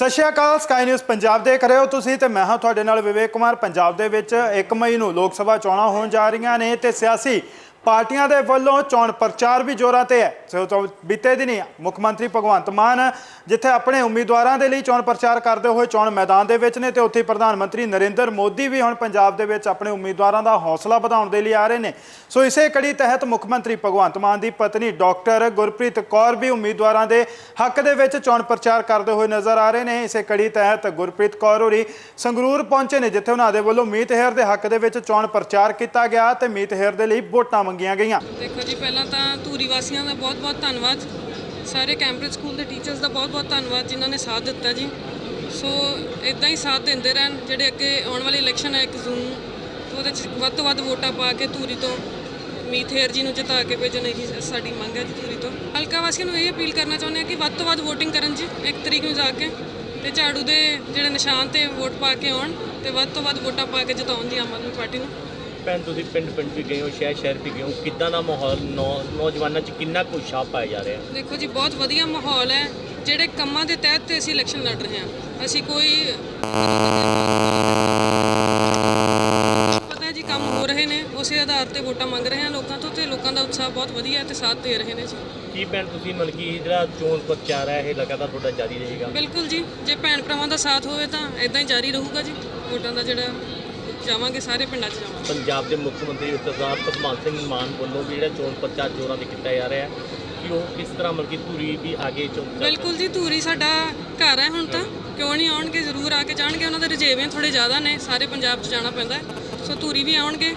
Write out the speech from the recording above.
ਸਤਿ ਸ਼੍ਰੀ ਅਕਾਲ sky news Punjab ਦੇਖ ਰਹੇ ਹੋ ਤੁਸੀਂ ਤੇ ਮੈਂ ਹਾਂ ਤੁਹਾਡੇ ਨਾਲ ਵਿਵੇਕ ਕੁਮਾਰ। ਪੰਜਾਬ ਦੇ ਵਿੱਚ 1 ਮਈ ਨੂੰ ਲੋਕ ਸਭਾ ਚੋਣਾਂ ਹੋਣ ਜਾ ਰਹੀਆਂ ਨੇ ਤੇ ਸਿਆਸੀ ਪਾਰਟੀਆਂ ਦੇ ਵੱਲੋਂ ਚੋਣ ਪ੍ਰਚਾਰ ਵੀ ਜ਼ੋਰਾਂ ਤੇ ਹੈ। ਸੋ ਤੋਂ ਬੀਤੇ ਦਿਨੀ ਮੁੱਖ ਮੰਤਰੀ ਭਗਵੰਤ ਮਾਨ ਜਿੱਥੇ ਆਪਣੇ ਉਮੀਦਵਾਰਾਂ ਦੇ ਲਈ ਚੋਣ ਪ੍ਰਚਾਰ ਕਰਦੇ ਹੋਏ ਚੋਣ ਮੈਦਾਨ ਦੇ ਵਿੱਚ ਨੇ ਤੇ ਉੱਥੇ ਪ੍ਰਧਾਨ ਮੰਤਰੀ ਨਰਿੰਦਰ ਮੋਦੀ ਵੀ ਹੁਣ ਪੰਜਾਬ ਦੇ ਵਿੱਚ ਆਪਣੇ ਉਮੀਦਵਾਰਾਂ ਦਾ ਹੌਸਲਾ ਵਧਾਉਣ ਦੇ ਲਈ ਆ ਰਹੇ ਨੇ। ਸੋ ਇਸੇ ਕੜੀ ਤਹਿਤ ਮੁੱਖ ਮੰਤਰੀ ਭਗਵੰਤ ਮਾਨ ਦੀ ਪਤਨੀ ਡਾਕਟਰ ਗੁਰਪ੍ਰੀਤ ਕੌਰ ਵੀ ਉਮੀਦਵਾਰਾਂ ਦੇ ਹੱਕ ਦੇ ਵਿੱਚ ਚੋਣ ਪ੍ਰਚਾਰ ਕਰਦੇ ਹੋਏ ਨਜ਼ਰ ਆ ਰਹੇ ਨੇ। ਇਸੇ ਕੜੀ ਤਹਿਤ ਗੁਰਪ੍ਰੀਤ ਕੌਰ ਹੋਰੀ ਸੰਗਰੂਰ ਪਹੁੰਚੇ ਨੇ, ਜਿੱਥੇ ਉਹਨਾਂ ਦੇ ਵੱਲੋਂ ਮੀਤ ਹੇਰ ਦੇ ਹੱਕ ਦੇ ਵਿੱਚ ਚੋਣ ਪ੍ਰਚਾਰ ਕੀਤਾ ਗਿਆ ਤੇ ਮੀਤ ਹੇਅਰ ਦੇ ਲਈ ਵੋਟਾਂ ਮੰਗੀਆਂ ਗਈਆਂ। ਦੇਖੋ ਜੀ, ਪਹਿਲਾਂ ਤਾਂ ਧੂਰੀ ਵਾਸੀਆਂ ਦਾ ਬਹੁਤ-ਬਹੁਤ ਧੰਨਵਾਦ। ਸਾਰੇ ਕੈਂਬਰਿਜ ਸਕੂਲ ਦੇ ਟੀਚਰਸ ਦਾ ਬਹੁਤ-ਬਹੁਤ ਧੰਨਵਾਦ ਜਿਨ੍ਹਾਂ ਨੇ ਸਾਥ ਦਿੱਤਾ ਜੀ। ਸੋ ਇਦਾਂ ਹੀ ਸਾਥ ਦਿੰਦੇ ਰਹਿਣ, ਜਿਹੜੇ ਅੱਗੇ ਆਉਣ ਵਾਲੀ ਇਲੈਕਸ਼ਨ ਹੈ 1 ਜੂਨ ਨੂੰ ਉਹਦੇ ਚ ਵੱਧ ਤੋਂ ਵੱਧ ਵੋਟਾਂ ਪਾ ਕੇ ਧੂਰੀ ਤੋਂ ਮੀਥੇਰ ਜੀ ਨੂੰ ਜਿਤਾ ਕੇ ਭੇਜਣ ਇਹੀ ਸਾਡੀ ਮੰਗ ਹੈ ਜੀ ਧੂਰੀ ਤੋਂ। ਹਲਕਾ ਵਾਸੀਆਂ ਨੂੰ ਇਹ ਅਪੀਲ ਕਰਨਾ ਚਾਹੁੰਦੇ ਹਾਂ ਕਿ ਵੱਧ ਤੋਂ ਵੱਧ ਵੋਟਿੰਗ ਕਰਨ ਜੀ 1 ਤਰੀਕ ਨੂੰ ਜਾ ਕੇ। ਤੇ ਝਾੜੂ ਦੇ ਜਿਹੜੇ ਨਿਸ਼ਾਨ ਤੇ ਵੋਟ ਪਾ ਕੇ ਆਉਣ, ਤੇ ਵੱਧ ਤੋਂ ਵੱਧ ਵੋਟਾਂ ਪਾ ਕੇ ਜਿਤਾਉਣ ਜੀ ਆਮ ਆਦਮੀ ਪਾਰਟੀ ਨੂੰ। ਭੈਣ ਤੁਸੀਂ ਪਿੰਡ ਪਿੰਡ ਵੀ ਗਏ ਹੋ ਸ਼ਹਿਰ ਸ਼ਹਿਰ ਵੀ ਗਏ ਹੋ ਕਿੱਦਾਂ ਦਾ ਮਾਹੌਲ ਨੌ- ਨੌਜਵਾਨਾਂ 'ਚ ਕਿੰਨਾ ਕੁ ਉਤਸ਼ਾਹ ਪਾਇਆ ਜਾ ਰਿਹਾ? ਦੇਖੋ ਜੀ ਬਹੁਤ ਵਧੀਆ ਮਾਹੌਲ ਹੈ। ਜਿਹੜੇ ਕੰਮਾਂ ਦੇ ਤਹਿਤ ਤੇ ਅਸੀਂ ਇਲੈਕਸ਼ਨ ਲੜ ਰਹੇ ਹਾਂ। ਅਸੀਂ ਕੋਈ ਪਤਾ ਹੈ ਜੀ ਕੰਮ ਹੋ ਰਹੇ ਨੇ। ਉਸੇ ਆਧਾਰ ਤੇ ਵੋਟਾਂ ਮੰਗ ਰਹੇ ਹਾਂ ਲੋਕਾਂ ਤੋਂ ਤੇ ਲੋਕਾਂ ਦਾ ਉਤਸ਼ਾਹ ਬਹੁਤ ਵਧੀਆ ਹੈ ਤੇ ਸਾਥ ਦੇ ਰਹੇ ਨੇ ਜੀ। ਕੀ ਭੈਣ ਤੁਸੀਂ ਮਤਲਬ ਕਿ ਜਿਹੜਾ ਚੋਣ ਪ੍ਰਚਾਰ ਹੈ ਇਹ ਲਗਾਤਾਰ ਤੁਹਾਡਾ ਜਾਰੀ ਰਹੇਗਾ? ਬਿਲਕੁਲ ਜੀ ਜੇ ਭੈਣ ਭਰਾਵਾਂ ਦਾ ਸਾਥ ਹੋਵੇ ਤਾਂ ਇਦਾਂ ਹੀ ਜਾਰੀ ਰਹੂਗਾ ਜੀ ਵੋਟਾਂ ਦਾ ਜਿਹੜਾ ਜਾਵਾਂਗੇ ਸਾਰੇ ਪਿੰਡਾਂ 'ਚ ਜਾਵਾਂਗੇ। ਪੰਜਾਬ ਦੇ ਮੁੱਖ ਮੰਤਰੀ ਸਰਦਾਰ ਭਗਵੰਤ ਸਿੰਘ ਮਾਨ ਵੱਲੋਂ ਵੀ ਜਿਹੜਾ ਚੋਣ ਪ੍ਰਚਾਰ ਜੋਰਾਂ ਤੇ ਕੀਤਾ ਜਾ ਰਿਹਾ ਹੈ ਕਿ ਉਹ ਕਿਸ ਤਰ੍ਹਾਂ ਮਤਲਬ ਕਿ ਧੂਰੀ ਵੀ ਆਗੇ ਚੋਣ ਪ੍ਰਚਾਰ ਬਿਲਕੁਲ ਜੀ ਧੂਰੀ ਸਾਡਾ ਘਰ ਹੈ ਹੁਣ ਤਾਂ। ਕਿਉਂ ਨਹੀਂ ਆਉਣਗੇ? ਜ਼ਰੂਰ ਆ ਕੇ ਜਾਣਗੇ। ਉਹਨਾਂ ਦੇ ਰਜੇਵੇਂ ਥੋੜੇ ਜ਼ਿਆਦਾ ਨੇ। ਸਾਰੇ ਪੰਜਾਬ 'ਚ ਜਾਣਾ ਪੈਂਦਾ ਹੈ। ਸੋ ਧੂਰੀ ਵੀ ਆਉਣਗੇ।